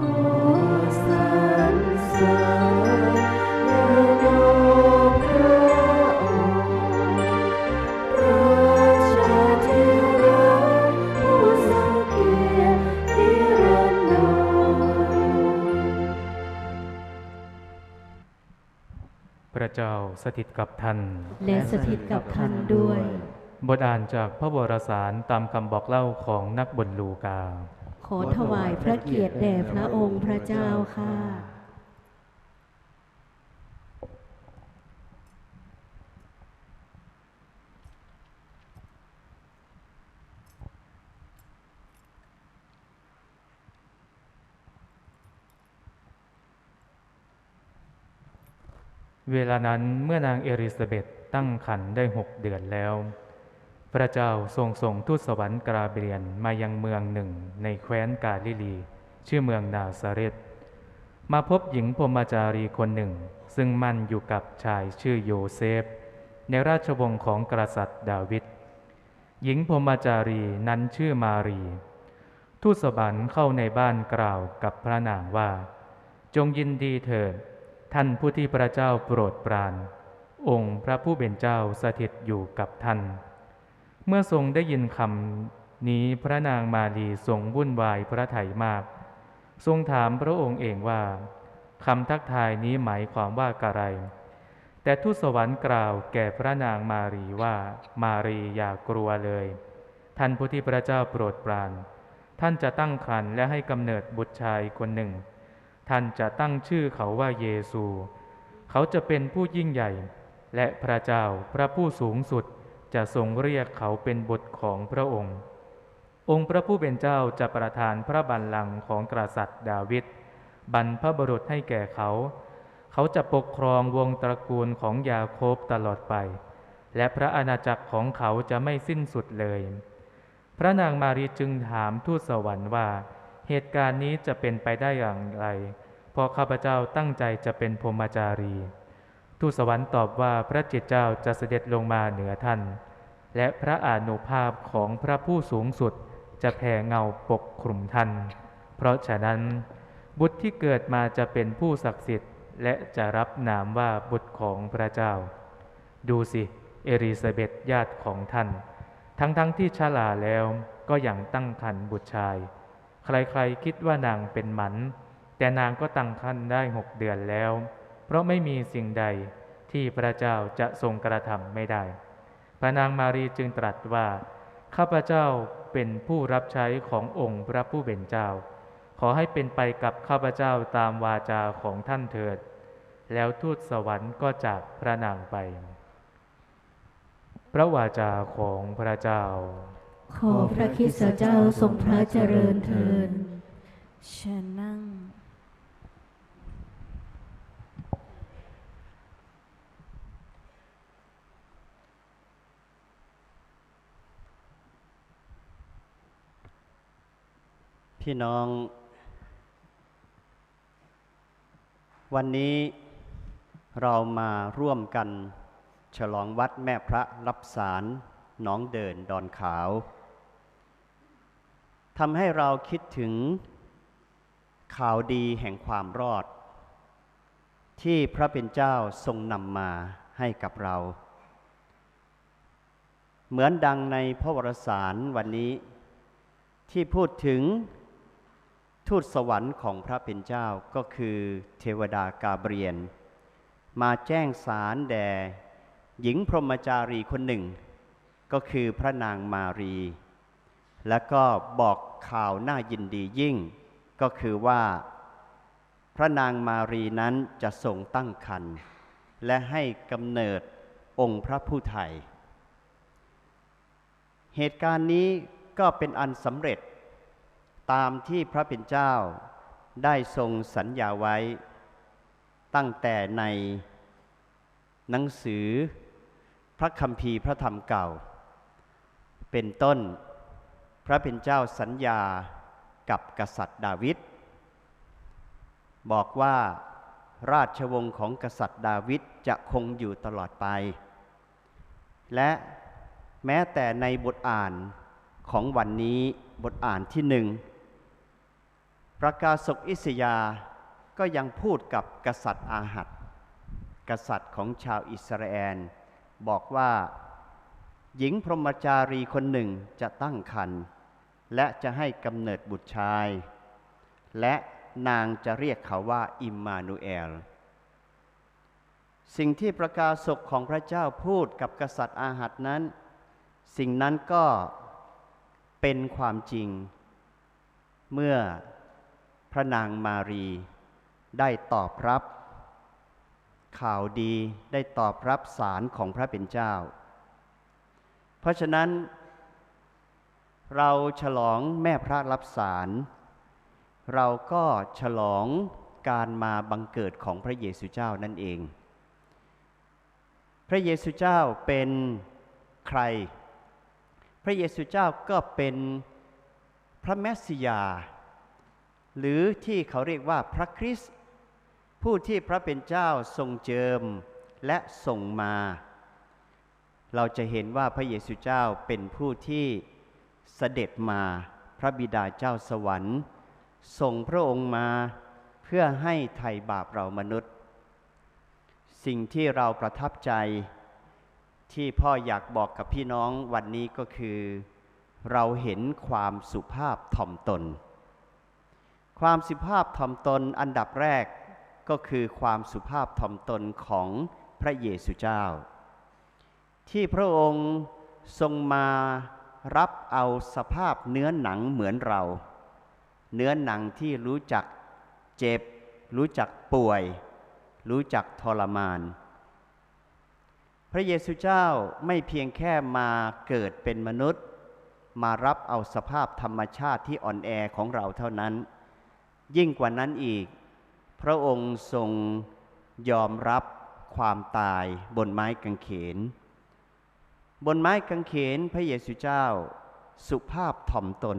พระองค์ราชาที่รักผู้ทรงเกียรตินิรันดรพระเจ้าสถิตกับท่านและสถิตกับท่านด้วย บทอ่านจากพระวรสารตามคำบอกเล่าของนักบนลูกา ขอถวายพระเกียรติแด่พระองค์พระเจ้าค่ะ เวลานั้นเมื่อนางเอริซาเบตตั้งครรภ์ได้หกเดือนแล้ว พระเจ้าทรงส่งทูตสวรรค์กราเบียนมายังเมืองหนึ่งในแคว้นกาลิลี ชื่อเมืองนาซาเรตมาพบหญิงพรมจารีคนหนึ่ง ซึ่งมั่นอยู่กับชายชื่อโยเซฟ ในราชวงศ์ของกษัตริย์ดาวิดหญิงพรมจารีนั้นชื่อมารี ทูตสวรรค์เข้าในบ้านกล่าวกับพระนางว่า จงยินดีเถิดท่านผู้ที่พระเจ้าโปรดปราน องค์พระผู้เป็นเจ้าสถิตอยู่กับท่าน เมื่อทรงได้ยินคำนี้พระนางมารีทรงวุ่นวายพระไถยมาก ทรงถามพระองค์เองว่าคำทักทายนี้หมายความว่ากะไร แต่ทูตสวรรค์กล่าวแก่พระนางมารีว่ามารีอย่ากลัวเลย ท่านผู้ที่พระเจ้าโปรดปราน ท่านจะตั้งครรภ์และให้กำเนิดบุตรชายคนหนึ่ง ท่านจะตั้งชื่อเขาว่าเยซู เขาจะเป็นผู้ยิ่งใหญ่ และพระเจ้าพระผู้สูงสุด จะทรงเรียกเขาเป็นบุตรของพระองค์ องค์พระผู้เป็นเจ้าจะประทานพระบัลลังก์ของกษัตริย์ดาวิดบรรพบุรุษให้แก่เขา เขาจะปกครองวงตระกูลของยาโคบตลอดไป และพระอาณาจักรของเขาจะไม่สิ้นสุดเลย พระนางมารีจึงถามทูตสวรรค์ว่า เหตุการณ์นี้จะเป็นไปได้อย่างไร เพราะข้าพเจ้าตั้งใจจะเป็นพรหมจารี ทูตสวรรค์ตอบว่าพระจิตเจ้าจะเสด็จลงมาเหนือท่าน และพระอานุภาพของพระผู้สูงสุดจะแผ่เงาปกคลุมท่าน เพราะฉะนั้น บุตรที่เกิดมาจะเป็นผู้ศักดิ์สิทธิ์ และจะรับนามว่าบุตรของพระเจ้า ดูสิ เอริซาเบตญาติของท่าน ทั้งๆทที่ชราแล้วก็ยังตั้งครรภ์บุตรชาย ใครๆคิดว่านางเป็นหมัน แต่นางก็ตั้งครรภ์ได้หกเดือนแล้ว เพราะไม่มีสิ่งใดที่พระเจ้าจะทรงกระทำไม่ได้ พระนางมารีจึงตรัสว่า ข้าพเจ้าเป็นผู้รับใช้ขององค์พระผู้เป็นเจ้า ขอให้เป็นไปกับข้าพเจ้าตามวาจาของท่านเถิด แล้วทูตสวรรค์ก็จากพระนางไป พระวาจาของพระเจ้า ขอพระคริสเจ้าทรงพระเจริญเทินเชิญนั่ง พี่น้อง วันนี้เรามาร่วมกัน ฉลองวัดแม่พระรับสารหน้องเดินดอนขาวทำให้เราคิดถึงข่าวดีแห่งความรอด ที่พระเป็นเจ้าทรงนำมาให้กับเรา เหมือนดังในพระวรสารวันนี้ที่พูดถึง ทูตสวรรค์ของพระเป็นเจ้าก็คือเทวดากาเบรียน มาแจ้งสารแด่หญิงพรหมจารีคนหนึ่ง ก็คือพระนางมารี และก็บอกข่าวน่ายินดียิ่ง ก็คือว่าพระนางมารีนั้นจะทรงตั้งครรภ์และให้กำเนิดองค์พระผู้ไทย เหตุการณ์นี้ก็เป็นอันสำเร็จ ตามที่พระเป็นเจ้าได้ทรงสัญญาไว้ ตั้งแต่ในหนังสือพระคัมภีร์พระธรรมเก่า เป็นต้นพระเป็นเจ้าสัญญากับกษัตริย์ดาวิดบอกว่าราชวงศ์ของกษัตริย์ดาวิดจะคงอยู่ตลอดไป และแม้แต่ในบทอ่านของวันนี้บทอ่านที่หนึ่ง ประกาศกอิสยาก็ยังพูดกับกษัตริย์อาหัดกษัตริย์ของชาวอิสราเอลบอกว่า หญิงพรหมจารีคนหนึ่งจะตั้งครรภ์และจะให้กำเนิดบุตรชาย และนางจะเรียกเขาว่าอิมมานูเอล สิ่งที่ประกาศกของพระเจ้าพูดกับกษัตริย์อาหัดนั้น สิ่งนั้นก็เป็นความจริง เมื่อ พระนางมารีได้ตอบรับ ข่าวดีได้ตอบรับสารของพระเป็นเจ้า เพราะฉะนั้นเราฉลองแม่พระรับสารเราก็ฉลองการมาบังเกิดของพระเยซูเจ้านั่นเอง พระเยซูเจ้าเป็นใคร พระเยซูเจ้าก็เป็นพระแมสสิยา หรือที่เขาเรียกว่าพระคริสต์ผู้ที่พระเป็นเจ้าทรงเจิมและส่งมา เราจะเห็นว่าพระเยซูเจ้าเป็นผู้ที่เสด็จมาพระบิดาเจ้าสวรรค์ ส่งพระองค์มาเพื่อให้ไถ่บาปเรามนุษย์ สิ่งที่เราประทับใจที่พ่ออยากบอกกับพี่น้องวันนี้ก็คือ เราเห็นความสุภาพถ่อมตน ความสุภาพถ่อมตนอันดับแรกก็คือความสุภาพถ่อมตนของพระเยซูเจ้า ที่พระองค์ทรงมารับเอาสภาพเนื้อหนังเหมือนเรา เนื้อหนังที่รู้จักเจ็บ รู้จักป่วย รู้จักทรมาน พระเยซูเจ้าไม่เพียงแค่มาเกิดเป็นมนุษย์ มารับเอาสภาพธรรมชาติที่อ่อนแอของเราเท่านั้น ยิ่งกว่านั้นอีก พระองค์ทรงยอมรับความตายบนไม้กางเขน บนไม้กางเขนพระเยซูเจ้า สุภาพถ่อมตน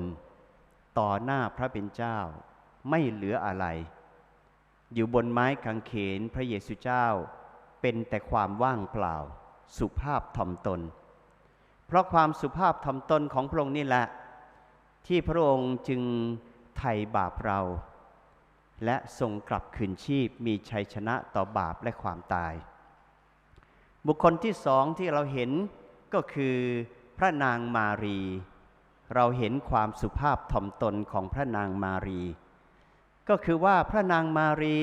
ต่อหน้าพระเป็นเจ้าไม่เหลืออะไร อยู่บนไม้กางเขนพระเยซูเจ้าเป็นแต่ความว่างเปล่า สุภาพถ่อมตน เพราะความสุภาพถ่อมตนของพระองค์นี่แหละ ที่พระองค์จึงไถ่บาปเรา และทรงกลับคืนชีพมีชัยชนะต่อบาปและความตาย บุคคลที่สองที่เราเห็นก็คือพระนางมารี เราเห็นความสุภาพถ่อมตนของพระนางมารี ก็คือว่าพระนางมารี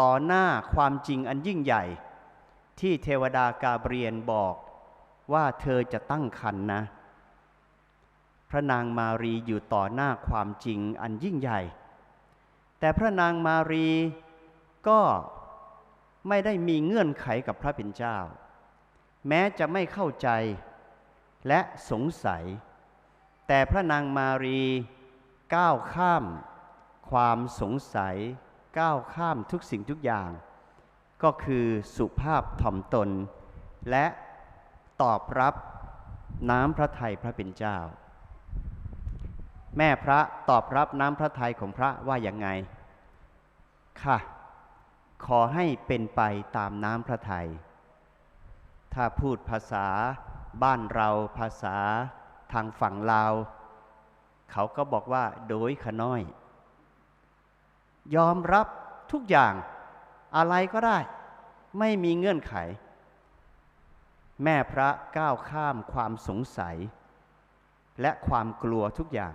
ต่อหน้าความจริงอันยิ่งใหญ่ ที่เทวดากาเบรียนบอกว่าเธอจะตั้งครรภ์นะ พระนางมารีอยู่ต่อหน้าความจริงอันยิ่งใหญ่ แต่พระนางมารีก็ไม่ได้มีเงื่อนไขกับพระเป็นเจ้า แม้จะไม่เข้าใจและสงสัย แต่พระนางมารีก้าวข้าม ความสงสัย ก้าวข้ามทุกสิ่งทุกอย่าง ก็คือสุภาพถ่อมตน และตอบรับน้ำพระทัยพระเป็นเจ้า แม่พระตอบรับน้ำพระทัยของพระว่าอย่างไง ค่ะ ขอให้เป็นไปตามน้ำพระทัย ถ้าพูดภาษาบ้านเราภาษาทางฝั่งลาว เขาก็บอกว่า โดยขน้อย ยอมรับทุกอย่างอะไรก็ได้ ไม่มีเงื่อนไข แม่พระก้าวข้ามความสงสัย และความกลัวทุกอย่าง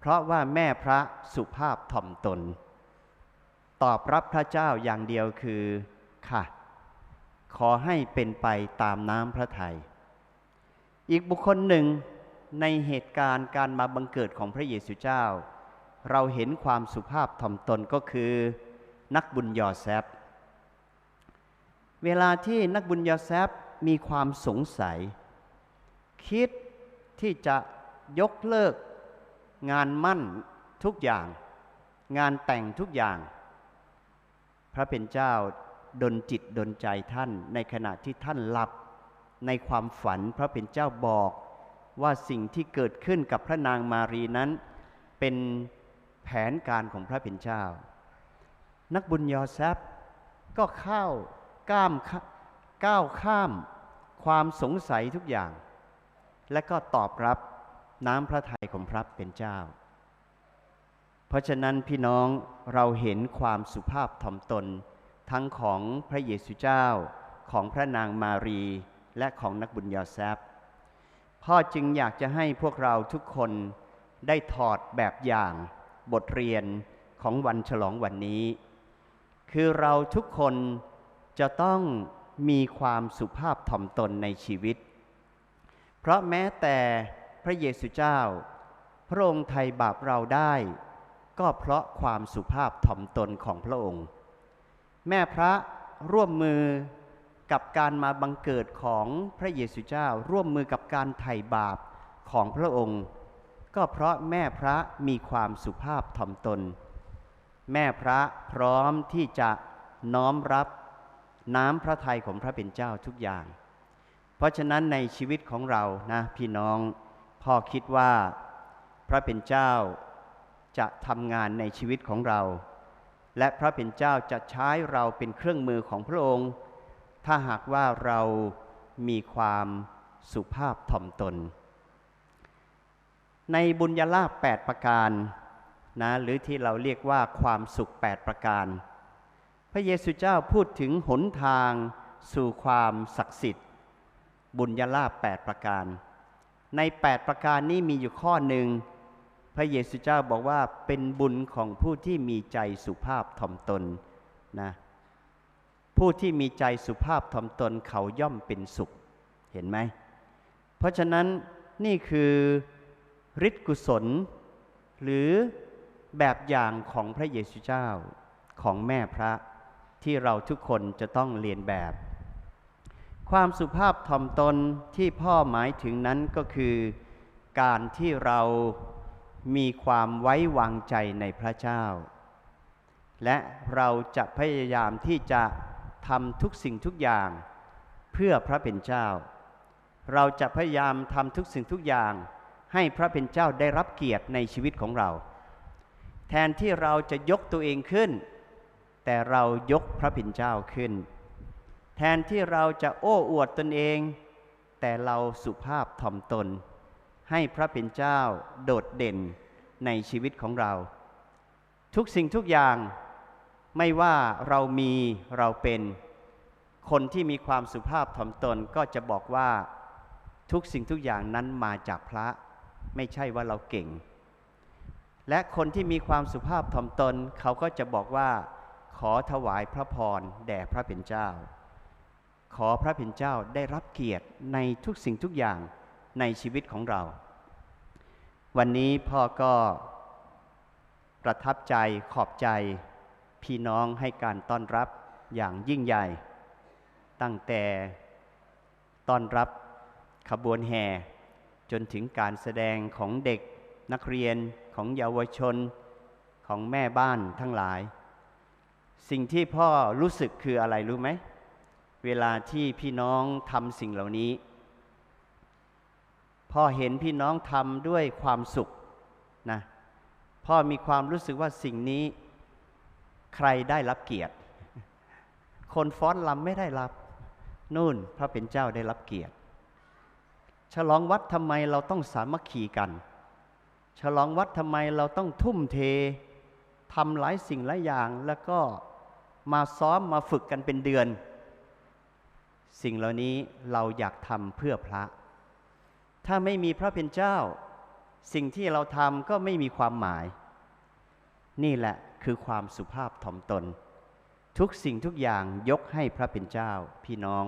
เพราะว่าแม่พระสุภาพถ่อมตน ตอบรับพระเจ้าอย่างเดียวคือค่ะ ขอให้เป็นไปตามน้ำพระทยัยอีกบุคคลหนึ่งในเหตุการณ์การมาบังเกิดของพระเยซูเจ้า เราเห็นความสุภาพถ่อมตนก็คือ นักบุญยอแซบเวลาที่นักบุญยอแซบมีความสงสัย คิดที่จะยกเลิก งานมั่นทุกอย่าง งานแต่งทุกอย่าง พระเป็นเจ้าดนจิตดนใจท่าน ในขณะที่ท่านหลับ ในความฝันพระเป็นเจ้าบอกว่าสิ่งที่เกิดขึ้นกับพระนางมารีนั้น เป็นแผนการของพระเป็นเจ้า นักบุญยอแซบก็เข้าก้ามก้าวข้าม ความสงสัยทุกอย่าง และก็ตอบรับ น้ำพระทัยของพระเป็นเจ้า เพราะฉะนั้นพี่น้องเราเห็นความสุภาพถ่อมตน ทั้งของพระเยซูเจ้าของพระนางมารีและของนักบุญยอแซบพ่อจึงอยากจะให้พวกเราทุกคนได้ถอดแบบอย่างบทเรียนของวันฉลองวันนี้ คือเราทุกคนจะต้องมีความสุภาพถ่อมตนในชีวิต เพราะแม้แต่ พระเยซูเจ้า พระองค์ไทยบาปเราได้ ก็เพราะความสุภาพถ่อมตนของพระองค์ แม่พระร่วมมือกับการมาบังเกิดของพระเยซูเจ้า ร่วมมือกับการไถ่บาปของพระองค์ ก็เพราะแม่พระมีความสุภาพถ่อมตน แม่พระพร้อมที่จะน้อมรับน้ำพระทัยของพระเป็นเจ้าทุกอย่าง เพราะฉะนั้นในชีวิตของเรานะพี่น้อง พ่อคิดว่าพระเป็นเจ้าจะทำงานในชีวิตของเรา และพระเป็นเจ้าจะใช้เราเป็นเครื่องมือของพระองค์ ถ้าหากว่าเรามีความสุภาพถ่อมตน ในบุญญาลาภ8ประการนะหรือที่เราเรียกว่าความสุข 8 ประการ พระเยซูเจ้าพูดถึงหนทางสู่ความศักดิ์สิทธิ์ บุญญาลาภ8ประการ ใน 8 ประการนี้มีอยู่ข้อหนึ่ง พระเยซูเจ้าบอกว่าเป็นบุญของผู้ที่มีใจสุภาพถ่อมตนนะผู้ที่มีใจสุภาพถ่อมตนเขาย่อมเป็นสุขเห็นไหม เพราะฉะนั้นนี่คือฤทธิกุศล หรือแบบอย่างของพระเยซูเจ้าของแม่พระที่เราทุกคนจะต้องเรียนแบบ ความสุภาพถ่อมตนที่พ่อหมายถึงนั้นก็คือ การที่เรามีความไว้วางใจในพระเจ้า และเราจะพยายามที่จะทำทุกสิ่งทุกอย่างเพื่อพระเป็นเจ้า เราจะพยายามทำทุกสิ่งทุกอย่างให้พระเป็นเจ้าได้รับเกียรติในชีวิตของเรา แทนที่เราจะยกตัวเองขึ้น แต่เรายกพระเป็นเจ้าขึ้น แทนที่เราจะโอ้อวดตนเอง แต่เราสุภาพถ่อมตน ให้พระเป็นเจ้าโดดเด่นในชีวิตของเรา ทุกสิ่งทุกอย่างไม่ว่าเรามีเราเป็น คนที่มีความสุภาพถ่อมตนก็จะบอกว่าทุกสิ่งทุกอย่างนั้นมาจากพระ ไม่ใช่ว่าเราเก่ง และคนที่มีความสุภาพถ่อมตนเขาก็จะบอกว่า ขอถวายพระพรแด่พระเป็นเจ้า ขอพระเป็นเจ้าได้รับเกียรติในทุกสิ่งทุกอย่างในชีวิตของเรา วันนี้พ่อก็ประทับใจขอบใจ พี่น้องให้การต้อนรับอย่างยิ่งใหญ่ ตั้งแต่ต้อนรับขบวนแห่ จนถึงการแสดงของเด็กนักเรียนของเยาวชนของแม่บ้านทั้งหลาย สิ่งที่พ่อรู้สึกคืออะไรรู้ไหม เวลาที่พี่น้องทำสิ่งเหล่านี้ พ่อเห็นพี่น้องทำด้วยความสุขนะพ่อมีความรู้สึกว่าสิ่งนี้ ใครได้รับเกียรติ คนฟ้อนลำไม่ได้รับ นู่นพระเป็นเจ้าได้รับเกียรติ ฉลองวัดทำไมเราต้องสามัคคีกัน ฉลองวัดทำไมเราต้องทุ่มเททำหลายสิ่งหลายอย่าง แล้วก็มาซ้อมมาฝึกกันเป็นเดือน สิ่งเหล่านี้เราอยากทำเพื่อพระ ถ้าไม่มีพระเป็นเจ้า สิ่งที่เราทำก็ไม่มีความหมาย นี่แหละคือความสุภาพถ่อมตน ทุกสิ่งทุกอย่างยกให้พระเป็นเจ้า พี่น้อง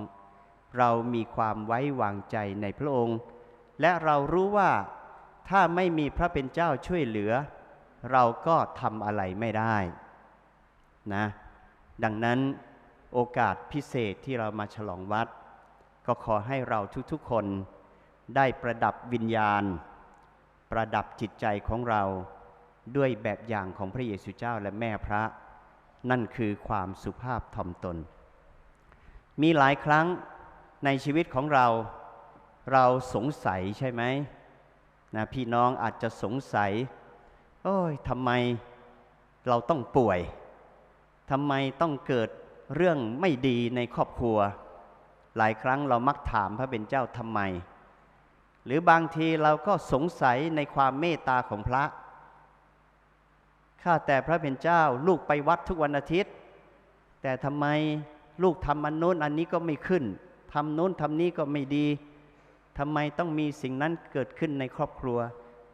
เรามีความไว้วางใจในพระองค์ และเรารู้ว่าถ้าไม่มีพระเป็นเจ้าช่วยเหลือ เราก็ทำอะไรไม่ได้ นะ ดังนั้น โอกาสพิเศษที่เรามาฉลองวัด ก็ขอให้เราทุกๆคนได้ประดับวิญญาณ ประดับจิตใจของเราด้วยแบบอย่างของพระเยซูเจ้าและแม่พระ นั่นคือความสุภาพถ่อมตน มีหลายครั้งในชีวิตของเราเราสงสัยใช่ไหมนะพี่น้องอาจจะสงสัย โอ้ยทำไมเราต้องป่วยทำไมต้องเกิด เรื่องไม่ดีในครอบครัว หลายครั้งเรามักถามพระเป็นเจ้าทำไม หรือบางทีเราก็สงสัยในความเมตตาของพระ ข้าแต่พระเป็นเจ้าลูกไปวัดทุกวันอาทิตย์ แต่ทำไมลูกทำอันโน้นอันนี้ก็ไม่ขึ้นทำโน้นทำนี้ก็ไม่ดีทำไมต้องมีสิ่งนั้นเกิดขึ้นในครอบครัว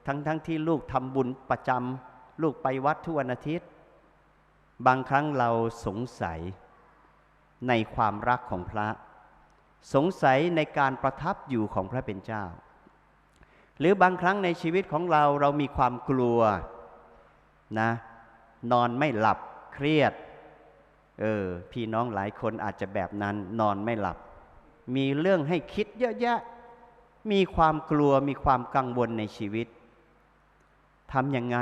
ทั้งๆทที่ลูกทำบุญประจำลูกไปวัดทุกวันอาทิตย์ บางครั้งเราสงสัย ในความรักของพระ สงสัยในการประทับอยู่ของพระเป็นเจ้า หรือบางครั้งในชีวิตของเราเรามีความกลัวนะนอนไม่หลับเครียดเออพี่น้องหลายคนอาจจะแบบนั้นนอนไม่หลับ มีเรื่องให้คิดเยอะแยะ มีความกลัวมีความกังวลในชีวิตทำยังไง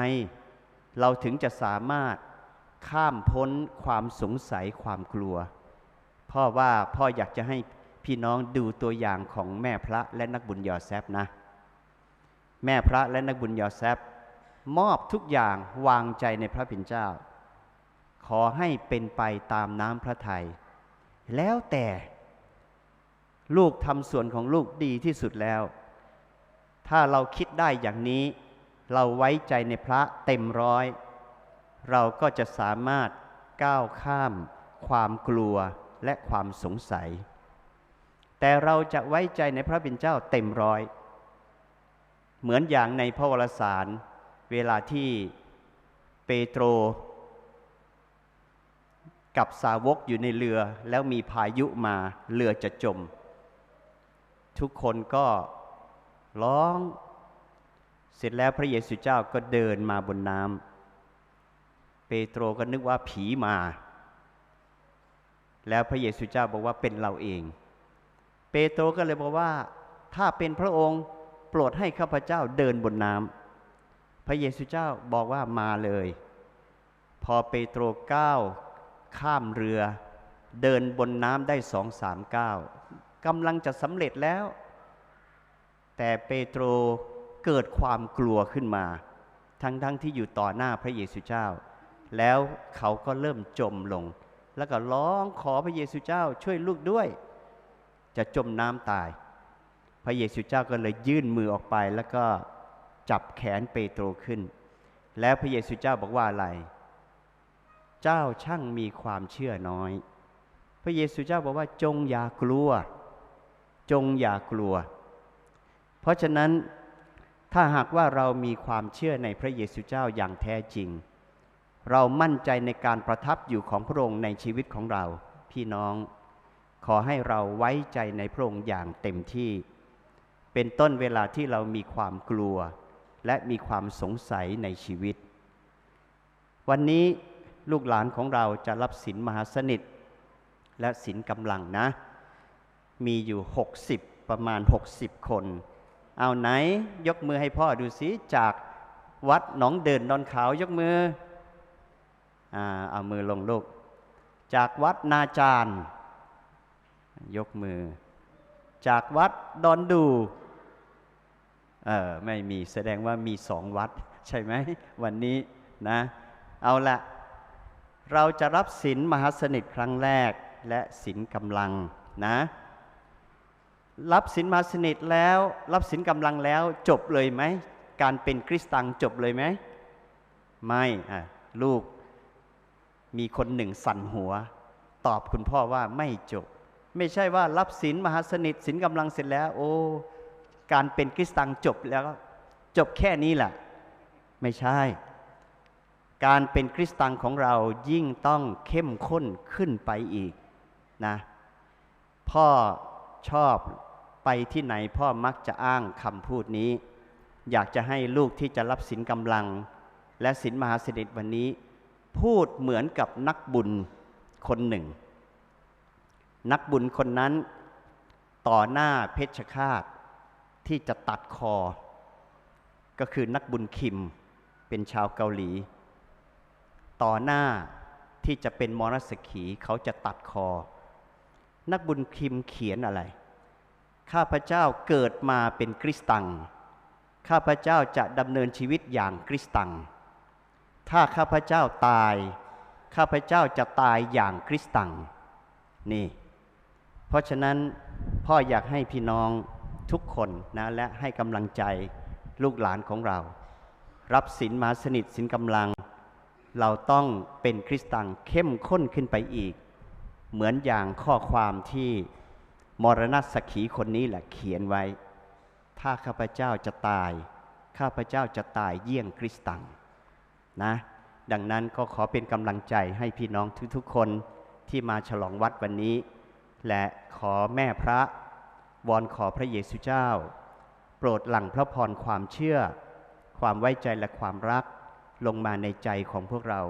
เราถึงจะสามารถข้ามพ้นความสงสัยความกลัว พ่อว่าพ่ออยากจะให้พี่น้องดูตัวอย่างของแม่พระและนักบุญยอแซบนะ แม่พระและนักบุญยอแซบมอบทุกอย่างวางใจในพระเป็นเจ้า ขอให้เป็นไปตามน้ำพระทยัยแล้วแต่ลูกทำส่วนของลูกดีที่สุดแล้ว ถ้าเราคิดได้อย่างนี้ เราไว้ใจในพระเต็มร้อย เราก็จะสามารถก้าวข้ามความกลัว และความสงสัย แต่เราจะไว้ใจในพระเป็นเจ้าเต็มร้อย เหมือนอย่างในพระวรสาร เวลาที่เปโตร กับสาวกอยู่ในเรือแล้วมีพายุมาเรือจะจม ทุกคนก็ร้อง เสร็จแล้วพระเยซูเจ้าก็เดินมาบนน้ำเปโตรก็นึกว่าผีมา แล้วพระเยซูเจ้าบอกว่าเป็นเราเอง เปโตรก็เลยบอกว่า ถ้าเป็นพระองค์โปรดให้ข้าพเจ้าเดินบนน้ำพระเยซูเจ้าบอกว่ามาเลย พอเปโตรก้าวข้ามเรือ เดินบนน้ำได้สองสามก้าวกำลังจะสำเร็จแล้ว แต่เปโตรเกิดความกลัวขึ้นมา ทั้งๆทที่อยู่ต่อหน้าพระเยซูเจ้า แล้วเขาก็เริ่มจมลง แล้วก็ร้องขอพระเยซูเจ้าช่วยลูกด้วย จะจมน้ำตาย พระเยซูเจ้าก็เลยยื่นมือออกไป แล้วก็จับแขนเปโตรขึ้น แล้วพระเยซูเจ้าบอกว่าอะไร เจ้าช่างมีความเชื่อน้อย พระเยซูเจ้าบอกว่าจงอย่ากลัว จงอย่ากลัว เพราะฉะนั้นถ้าหากว่าเรามีความเชื่อในพระเยซูเจ้าอย่างแท้จริง เรามั่นใจในการประทับอยู่ของพระองค์ในชีวิตของเรา พี่น้อง ขอให้เราไว้ใจในพระองค์อย่างเต็มที่ เป็นต้นเวลาที่เรามีความกลัว และมีความสงสัยในชีวิต วันนี้ลูกหลานของเราจะรับศีลมหาสนิท และศีลกำลังนะ มีอยู่ 60 ประมาณ 60 คน เอาไหนยกมือให้พ่อดูสิจากวัดหนองเดินดอนขาวยกมือ เอามือลงลูก จากวัดนาจารยกมือ จากวัดดอนดูเออไม่มีแสดงว่ามีสองวัด ใช่ไหมวันนี้นะ เอาละเราจะรับศีลมหาสนิทครั้งแรกและศีลกำลังนะ รับศีลมหาสนิทแล้ว รับศีลกำลังแล้วจบเลยไหม การเป็นคริสตังจบเลยไหม ไม่อะลูก มีคนหนึ่งสั่นหัว ตอบคุณพ่อว่าไม่จบ ไม่ใช่ว่ารับศีลมหาสนิทศีลกำลังเสร็จแล้ว โอ้ การเป็นคริสตังจบแล้วจบแค่นี้แหละไม่ใช่ การเป็นคริสตังของเรายิ่งต้องเข้มข้นขึ้นไปอีกนะ พ่อชอบไปที่ไหนพ่อมักจะอ้างคำพูดนี้ อยากจะให้ลูกที่จะรับศีลกำลัง และศีลมหาสนิทวันนี้ พูดเหมือนกับนักบุญคนหนึ่ง นักบุญคนนั้นต่อหน้าเพชฌฆาตที่จะตัดคอ ก็คือนักบุญคิมเป็นชาวเกาหลี ต่อหน้าที่จะเป็นมรสขีเขาจะตัดคอ นักบุญคิมเขียนอะไร ข้าพเจ้าเกิดมาเป็นคริสตัง ข้าพเจ้าจะดำเนินชีวิตอย่างคริสตัง ถ้าข้าพเจ้าตาย ข้าพเจ้าจะตายอย่างคริสตัง นี่ เพราะฉะนั้นพ่ออยากให้พี่น้องทุกคนนะและให้กำลังใจลูกหลานของเรา รับศีลมาสนิทศีลกำลัง เราต้องเป็นคริสตังเข้มข้นขึ้นไปอีก เหมือนอย่างข้อความที่มรณสขีคนนี้แหละเขียนไว้ ถ้าข้าพเจ้าจะตาย ข้าพเจ้าจะตายเยี่ยงคริสตัง นะดังนั้นก็ขอเป็นกำลังใจให้พี่น้องทุกๆคนที่มาฉลองวัดวันนี้ และขอแม่พระวอนขอพระเยซูเจ้า โปรดหลั่งพระพรความเชื่อ ความไว้ใจและความรักลงมาในใจของพวกเรา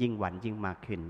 ยิ่งหวันยิ่งมากขึ้น